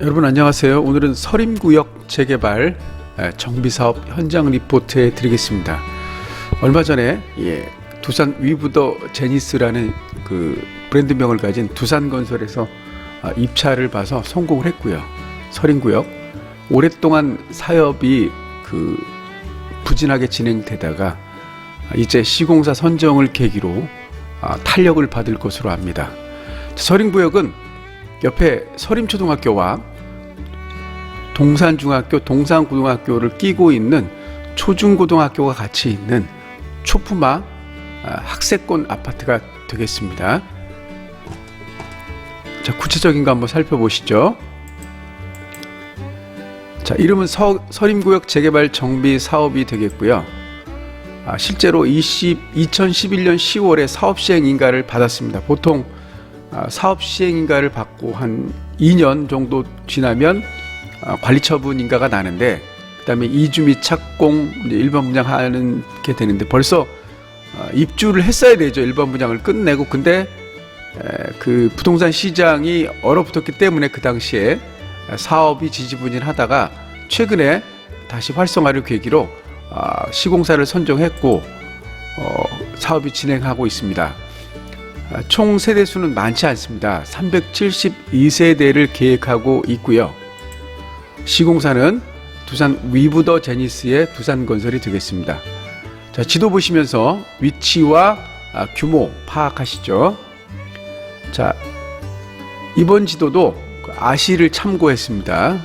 여러분 안녕하세요. 오늘은 서림구역 재개발 에, 정비사업 현장 리포트 드리겠습니다. 얼마 전에 예, 두산 위브더 제니스라는 그 브랜드명을 가진 두산건설에서 아, 입찰을 봐서 성공을 했고요. 서림구역 오랫동안 사업이 그 부진하게 진행되다가 아, 이제 시공사 선정을 계기로 아, 탄력을 받을 것으로 압니다. 서림구역은 옆에 서림초등학교와 동산중학교, 동산고등학교를 끼고 있는 초중고등학교가 같이 있는 초품화 아, 학세권 아파트가 되겠습니다. 자, 구체적인 거 한번 살펴보시죠. 자, 이름은 서, 서림구역 재개발 정비 사업이 되겠고요. 아, 실제로 20, 2011년 10월에 사업 시행 인가를 받았습니다. 보통 아, 사업 시행 인가를 받고 한 2년 정도 지나면 아, 관리 처분 인가가 나는데 그다음에 이주 및 착공 일반 분양하는 게 되는데 벌써 아, 입주를 했어야 되죠 일반 분양을 끝내고 근데 에, 그 부동산 시장이 얼어붙었기 때문에 그 당시에 사업이 지지부진하다가 최근에 다시 활성화를 계기로 아, 시공사를 선정했고 어, 사업이 진행하고 있습니다. 아, 총 세대 수는 많지 않습니다. 372세대를 계획하고 있고요. 시공사는 두산 위브더 제니스의 두산 건설이 되겠습니다. 자, 지도 보시면서 위치와 아, 규모 파악하시죠. 자, 이번 지도도 그 아시를 참고했습니다.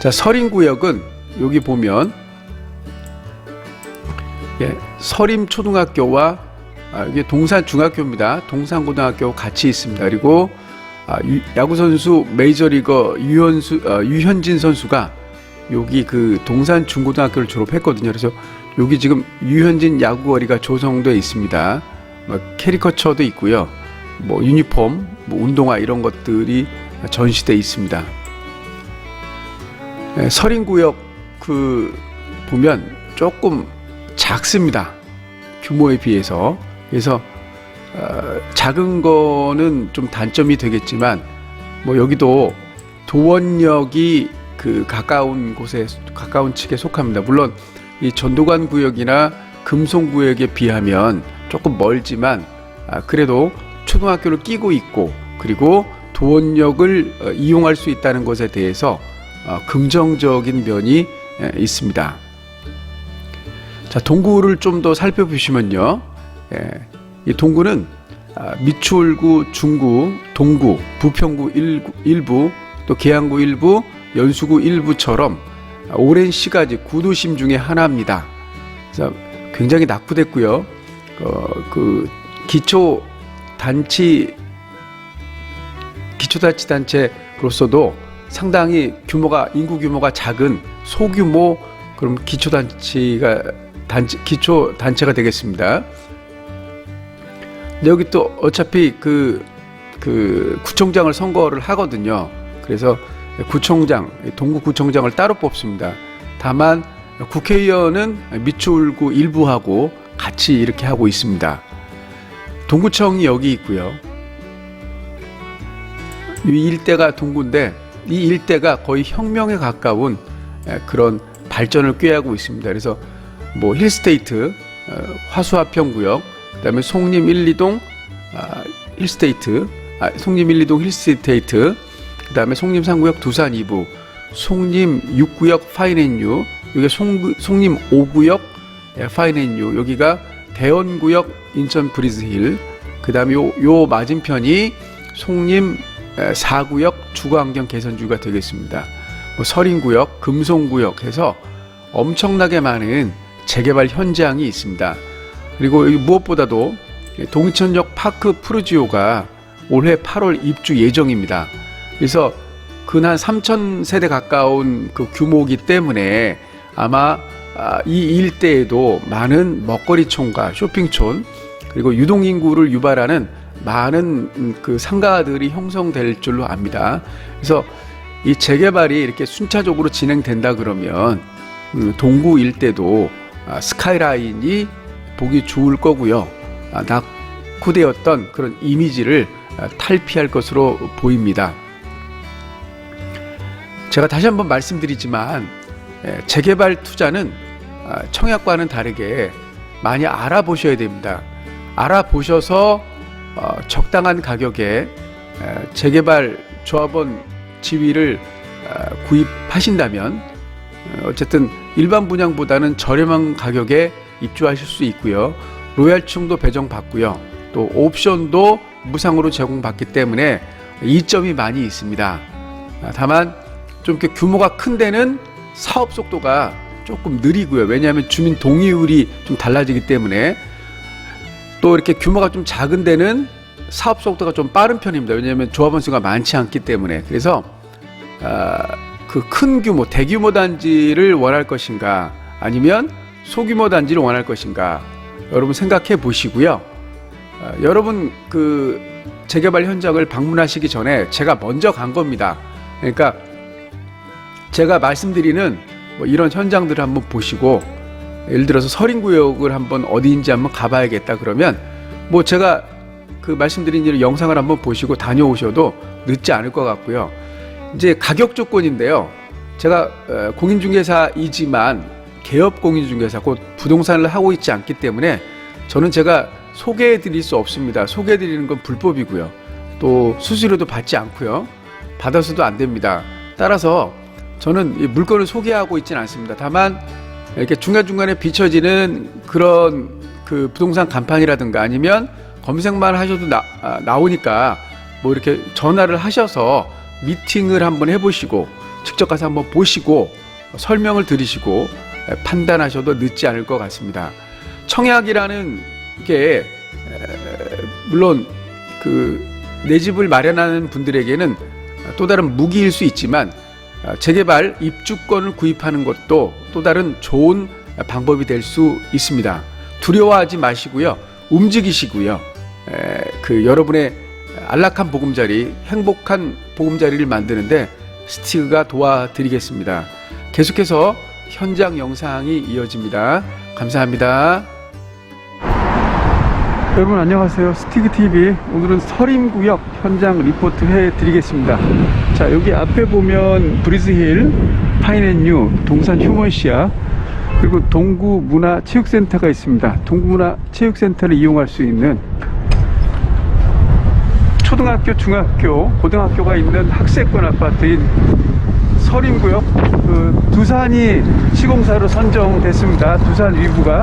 자, 서림 구역은 여기 보면 예, 서림 초등학교와 아, 이게 동산 중학교입니다. 동산 고등학교 같이 있습니다. 그리고 아, 유- 야구 선수 메이저리거 유현수 어, 유현진 선수가 여기 그 동산 중고등학교를 졸업했거든요. 그래서 여기 지금 유현진 야구거리가 조성돼 있습니다. 뭐 캐리커처도 있고요. 뭐 유니폼, 뭐 운동화 이런 것들이 전시돼 있습니다. 예, 서린구역 그 보면 조금 작습니다. 규모에 비해서. 그래서 어, 작은 거는 좀 단점이 되겠지만 뭐 여기도 도원역이 그 가까운 곳에 가까운 측에 속합니다. 물론 이 전도관 구역이나 금송 구역에 비하면 조금 멀지만 아, 그래도 초등학교를 끼고 있고 그리고 도원역을 어, 이용할 수 있다는 것에 대해서 어, 긍정적인 면이 에, 있습니다. 자 동구를 좀 더 살펴보시면요, 예, 이 동구는 아, 미추홀구, 중구, 동구, 부평구 일구, 일부, 또 계양구 일부, 연수구 일부처럼 오랜 시가지 구도심 중에 하나입니다. 그래서 굉장히 낙후됐고요. 어, 그 기초 단치 기초자치단체로서도 상당히 규모가 인구 규모가 작은 소규모 그럼 기초단체가 단체 기초 단체가 되겠습니다. 근데 여기 또 어차피 그, 그 구청장을 선거를 하거든요. 그래서 구청장, 동구 구청장을 따로 뽑습니다. 다만 국회의원은 미추홀구 일부하고 같이 이렇게 하고 있습니다. 동구청이 여기 있고요. 이 일대가 동구인데 이 일대가 거의 혁명에 가까운 에, 그런 발전을 꾀하고 있습니다. 그래서 뭐 힐스테이트, 어, 화수화평 구역, 그다음에 송림 1, 2동 아, 힐스테이트, 아, 송림 1, 2동 힐스테이트, 그다음에 송림 3구역 두산 2부, 송림 6구역 파인앤유, 여기 송, 송림 5구역 예, 파인앤유, 여기가 대원구역 인천 브리즈힐, 그다음에 요, 요 맞은편이 송림 4구역 주거환경 개선주가 되겠습니다. 뭐 서린구역, 금송구역 해서 엄청나게 많은 재개발 현장이 있습니다. 그리고 무엇보다도 동천역 파크 푸르지오가 올해 8월 입주 예정입니다. 그래서 근한 3천 세대 가까운 그 규모이기 때문에 아마 아, 이 일대에도 많은 먹거리촌과 쇼핑촌 그리고 유동 인구를 유발하는 많은 음, 그 상가들이 형성될 줄로 압니다. 그래서 이 재개발이 이렇게 순차적으로 진행된다 그러면 음, 동구 일대도 아, 스카이라인이 보기 좋을 거고요. 아, 낙후되었던 그런 이미지를 아, 탈피할 것으로 보입니다. 제가 다시 한번 말씀드리지만 예, 재개발 투자는 아, 청약과는 다르게 많이 알아보셔야 됩니다. 알아보셔서 어, 적당한 가격에 에, 재개발 조합원 지위를 어, 구입하신다면 어, 어쨌든 일반 분양보다는 저렴한 가격에 입주하실 수 있고요. 로얄층도 배정받고요. 또 옵션도 무상으로 제공받기 때문에 이점이 많이 있습니다. 아, 다만 좀 이렇게 규모가 큰 데는 사업 속도가 조금 느리고요. 왜냐하면 주민 동의율이 좀 달라지기 때문에 또 이렇게 규모가 좀 작은 데는 사업 속도가 좀 빠른 편입니다. 왜냐하면 조합원 수가 많지 않기 때문에 그래서 그큰 규모 대규모 단지를 원할 것인가 아니면 소규모 단지를 원할 것인가 여러분 생각해 보시고요. 어, 여러분 그 재개발 현장을 방문하시기 전에 제가 먼저 간 겁니다. 그러니까 제가 말씀드리는 뭐 이런 현장들을 한번 보시고 예를 들어서 서린구역을 한번 어디인지 한번 가봐야겠다 그러면 뭐 제가 그 말씀드린 일 영상을 한번 보시고 다녀오셔도 늦지 않을 것 같고요. 이제 가격 조건인데요. 제가 어, 공인중개사이지만 개업 공인중개사 곧 부동산을 하고 있지 않기 때문에 저는 제가 소개해 드릴 수 없습니다. 소개해 드리는 건 불법이고요. 또 수수료도 받지 않고요. 받아서도 안 됩니다. 따라서 저는 이 물건을 소개하고 있지는 않습니다. 다만 이렇게 중간중간에 비춰지는 그런 그 부동산 간판이라든가 아니면 검색만 하셔도 나, 아, 나오니까 뭐 이렇게 전화를 하셔서 미팅을 한번 해보시고 직접 가서 한번 보시고 설명을 들으시고 판단하셔도 늦지 않을 것 같습니다. 청약이라는 게 에, 물론 그 내 집을 마련하는 분들에게는 또 다른 무기일 수 있지만 아, 재개발 입주권을 구입하는 것도 또 다른 좋은 방법이 될 수 있습니다. 두려워하지 마시고요. 움직이시고요. 에, 그 여러분의 안락한 보금자리, 행복한 보금자리를 만드는데 스티그가 도와드리겠습니다. 계속해서 현장 영상이 이어집니다. 감사합니다. 여러분 안녕하세요. 스티그 TV 오늘은 서림구역 현장 리포트 해드리겠습니다. 자 여기 앞에 보면 브리즈힐, 파인앤뉴, 동산 휴먼시아 그리고 동구 문화 체육센터가 있습니다. 동구 문화 체육센터를 이용할 수 있는 초등학교, 중학교, 고등학교가 있는 학세권 아파트인 서림구역 그 두산이 시공사로 선정됐습니다. 두산 위부가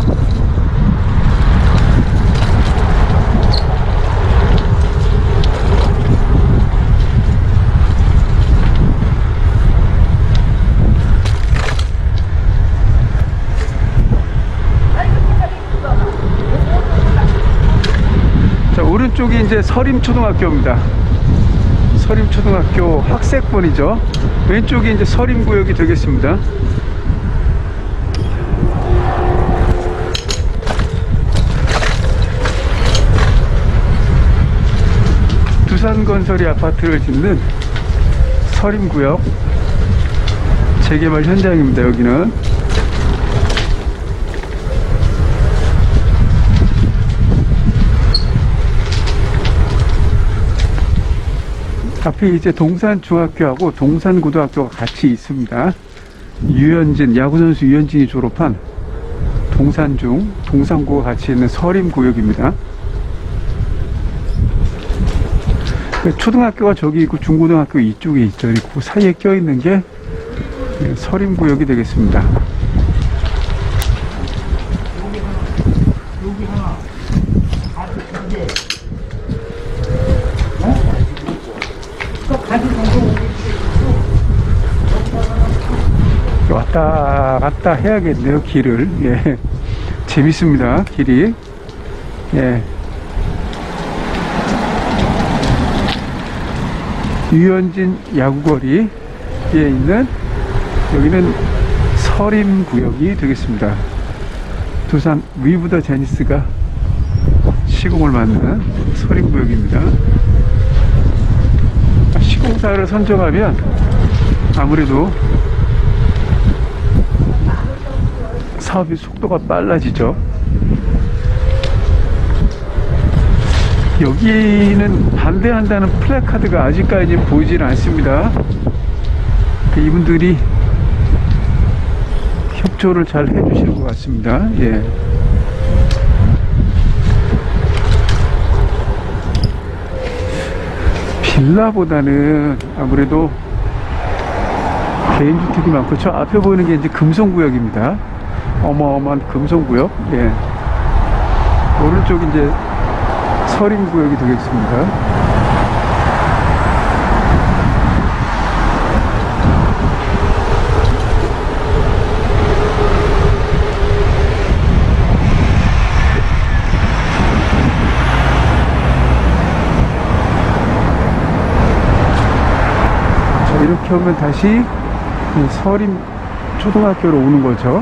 자 오른쪽이 이제 서림초등학교입니다. 서림초등학교 학sek본이죠. 왼쪽이 이제 서림구역이 되겠습니다. 두산건설이 아파트를 짓는 서림구역 재개발 현장입니다. 여기는 앞에 이제 동산중학교하고 동산고등학교가 같이 있습니다. 유현진, 야구선수 유현진이 졸업한 동산중, 동산고가 같이 있는 서림구역입니다. 초등학교가 저기 있고 중고등학교 이쪽에 있죠. 그 사이에 껴있는 게 서림구역이 되겠습니다. 왔다 갔다 해야겠네요 길을. 예. 재밌습니다 길이. 예. 유현진 야구거리에 있는 여기는 서림 구역이 되겠습니다. 두산 위브더 제니스가 시공을 만든 서림 구역입니다 시공사를 선정하면 아무래도 사업의 속도가 빨라지죠. 여기는 반대한다는 플래카드가 아직까지 보이질 않습니다. 그 이분들이 협조를 잘 해주시는 것 같습니다. 예. 빌라보다는 아무래도 개인주택이 많고 저 앞에 보이는 게 이제 금성구역입니다. 어마어마한 금성구역. 예. 오른쪽 이제 서림구역이 되겠습니다. 이렇게 오면 다시 이 서림 초등학교로 오는 거죠.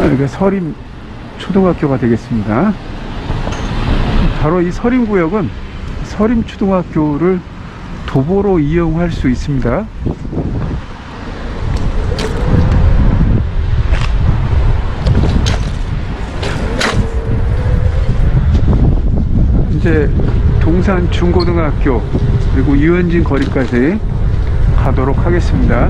아, 이게 서림 초등학교가 되겠습니다. 바로 이 서림 구역은 서림 초등학교를 도보로 이용할 수 있습니다. 이제 동산 중고등학교 그리고 유현진 거리까지 가도록 하겠습니다.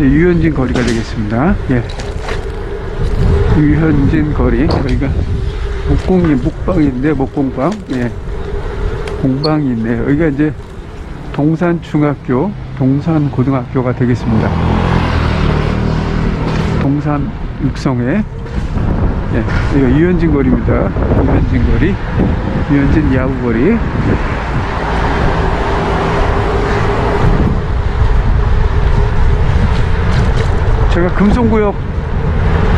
이제 유현진 거리가 되겠습니다. 예. 유현진 거리. 여기가 목공이 목방인데 목공방. 예. 공방이 있네요. 여기가 이제 동산 중학교, 동산 고등학교가 되겠습니다. 동산 육성에 예. 여기가 유현진 거리입니다. 유현진 거리. 유현진 야구 거리. 제가 금송구역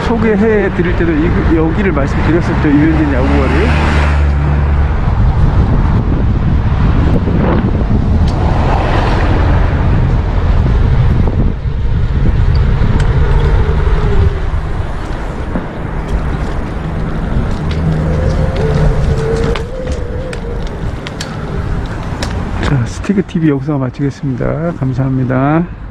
소개해 드릴 때도 이, 여기를 말씀드렸었죠. 유현진 야구거리. 자, 스티그 TV 여기서 마치겠습니다. 감사합니다.